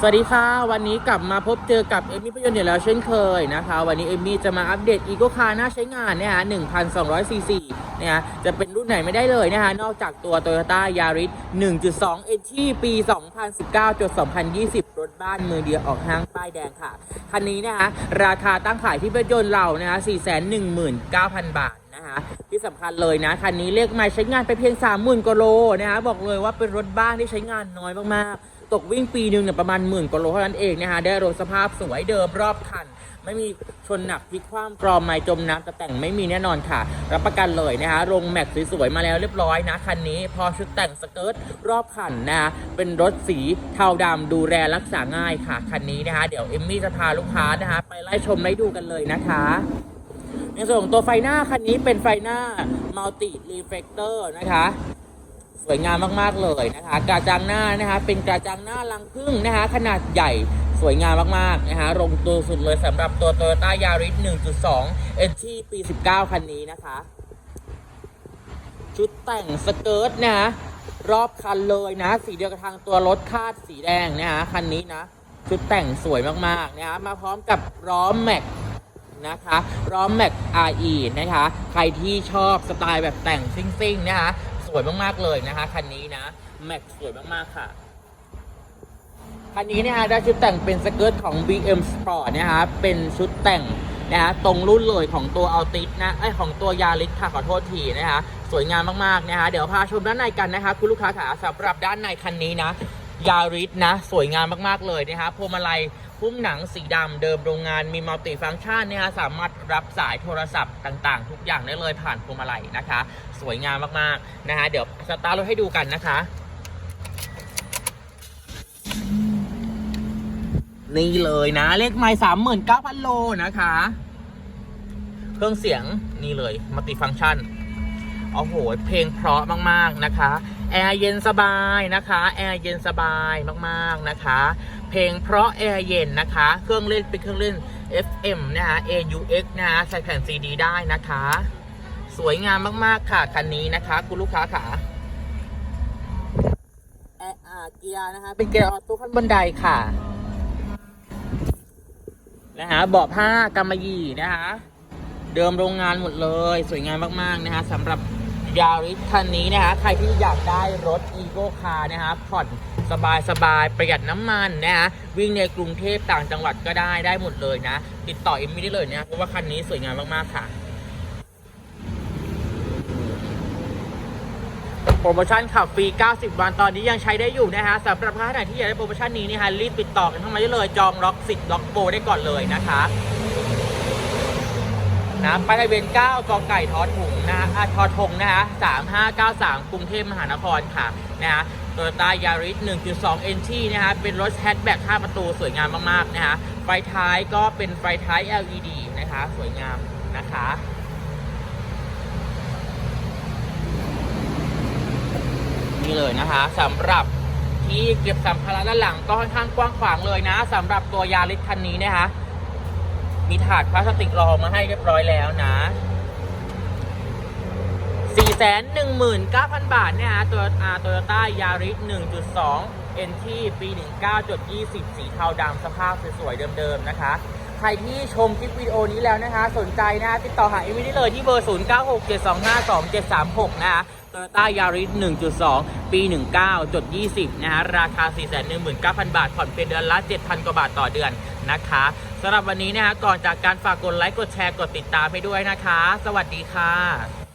สวัสดีค่ะ วันนี้กลับมาพบเจอกับเอมี่พยนต์อยู่แล้วเช่นเคยนะคะ วันนี้เอมี่จะมาอัปเดตอีโกคาร์น่าใช้งานเนี่ยฮะ1,200ซีซีเนี่ยฮะจะเป็นรุ่นไหนไม่ได้เลยนะคะนอกจากตัว Toyota Yaris 1.2 NT ปี 2019จด2020 รถบ้านมือเดียวออกห้างป้ายแดงค่ะ คันนี้นะคะราคาตั้งขายที่รถยนต์เรานะคะ419,000 บาท นะคะที่สำคัญเลยนะคันนี้เลขไม้ใช้งานไปเพียง 30,000กว่าโลนะคะบอกเลยว่าเป็นรถบ้านที่ใช้งานน้อยมากๆ ตกวิ่งปีหนึ่งเนี่ยประมาณหมื่นกว่าโลเท่านั้นเองนะคะได้รถสภาพสวยเดิมรอบคัน ไม่มีชนหนักพลิกคว่ำกรอมไม้จมน้ำแต่แต่งไม่มีแน่นอนค่ะ รับประกันเลยนะคะลงแม็กสวยๆมาแล้วเรียบร้อยนะคันนี้ พอชุดแต่งสเกิร์ตรอบคันนะคะเป็นรถสีเทาดำดูแลรักษาง่ายค่ะคันนี้นะคะเดี๋ยวเอมมี่จะพาลูกค้านะคะไปไล่ชมไล่ดูกันเลยนะคะ ในส่วนของตัวไฟหน้าคันนี้เป็นไฟหน้า Multi Reflector นะคะ สวยงามมากๆเลยนะคะ กระจังหน้านะคะ เป็นกระจังหน้าลังพึ่งนะคะ ขนาดใหญ่สวยงามมากๆนะคะลงตัวสุดเลยสำหรับตัว Toyota Yaris 1.2 NT ปี 19 คันนี้นะคะ ชุดแต่งสเกิร์ตนะคะรอบคันเลยนะ สีเดียวกับทางตัวรถคาดสีแดงนะคะคันนี้นะ ชุดแต่งสวยมากๆนะคะมาพร้อมกับล้อแม็ก นะคะล้อมแม็ก RE นะคะ ใครที่ชอบสไตล์แบบแต่งซิ่งๆนะคะ สวยมากๆเลยนะคะ คันนี้นะ แม็กสวยมากๆค่ะ คันนี้นะคะได้ชุดแต่งเป็นสเกิร์ตของ BM Sport นะคะ เป็นชุดแต่งนะคะตรงรุ่นเลยของตัวอัลติสนะไอของตัวยาริสค่ะขอโทษทีนะคะสวยงามมากๆนะคะเดี๋ยวพาชมด้านในกันนะคะคุณลูกค้าขาสำหรับด้านในคันนี้นะยาริสนะ สวยงามมากๆเลยนะคะพวงมาลัย พุ่มหนังสีดำเดิมโรงงานมีมัลติฟังก์ชันนะคะสามารถรับสายโทรศัพท์ต่างๆ ทุกอย่างได้เลยผ่านพวงมาลัยนะคะ สวยงามมากๆนะคะเดี๋ยวสตาร์ทรถให้ดูกันนะคะนี่เลยนะ เลขไม้สามหมื่นเก้าพันโลนะคะ เครื่องเสียงนี่เลยมัลติฟังก์ชัน โอ้โหเพลงเพราะมากๆนะคะ แอร์เย็นสบายนะคะ แอร์เย็นสบายมากๆนะคะ เพลงเพราะแอร์เย็นนะคะ เครื่องเล่นเป็นเครื่องเล่น FM นะคะ AUX นะคะใส่แผ่น CD ได้นะคะ สวยงามมากๆค่ะคันนี้นะคะคุณลูกค้าค่ะแอร์อ่าเกียร์นะคะ เป็นเกียร์ออโต้ขั้นบันไดค่ะนะคะเบาะผ้ากำมะหยี่นะคะ เดิมโรงงานหมดเลย สวยงามมาก ๆ นะคะสำหรับ ยาริสคันนี้นะคะใครที่อยากได้รถอีโก้คาร์นะคะผ่อนสบายสบายๆประหยัดน้ำมันนะคะวิ่งในกรุงเทพต่างจังหวัดก็ได้ได้หมดเลยนะ ติดต่อเอ็มมี่ได้เลยนะเพราะว่าคันนี้สวยงามมาก ๆ ค่ะโปรโมชั่นขับฟรี 90 วัน ตอนนี้ยังใช้ได้อยู่นะฮะสำหรับท่านไหนที่อยากได้โปรโมชั่นนี้นี่ฮะรีบติดต่อกันเข้ามาได้เลย จองล็อกสิทธิ์ล็อกโปรได้ก่อนเลยนะคะ นะไปทะเบียน9กอไก่ทอถุงนะฮะอ่าทอทงนะฮะ3593 กรุงเทพมหานครค่ะนะฮะโตโยต้ายาริส1.2 NT นะฮะ เป็นรถแฮชแบ็ก5ประตูสวยงามมาก ๆ นะฮะ ไฟท้ายก็เป็นไฟท้าย LED นะคะ สวยงามนะคะนี่เลยนะคะสำหรับที่เก็บสัมภาระด้านหลังก็ค่อนข้างกว้างขวางเลยนะสำหรับตัวยาริสคันนี้นะคะ มีถาดพลาสติกรองมาให้เรียบร้อยแล้วนะ 419,000 บาทเนี่ยฮะตัวอาโตโยต้ายาริส1.2 NT ปี 19.20 สีเทาดำสภาพสวยๆเดิมๆนะคะ ใครที่ชมคลิปวิดีโอนี้แล้วนะคะ สนใจนะติดต่อหาเอมิได้เลยที่เบอร์ 0967252736 นะคะโตโยต้ายาริส1.2 ปี 19.20 นะฮะราคา 419,000 บาท ผ่อนเป็นเดือนละ 7,000 กว่าบาทต่อเดือนนะคะำหรับวันนี้นะฮะก่อนจากการฝากกดไลค์กดแชร์กดติดตามให้ด้วยนะคะ สวัสดีค่ะ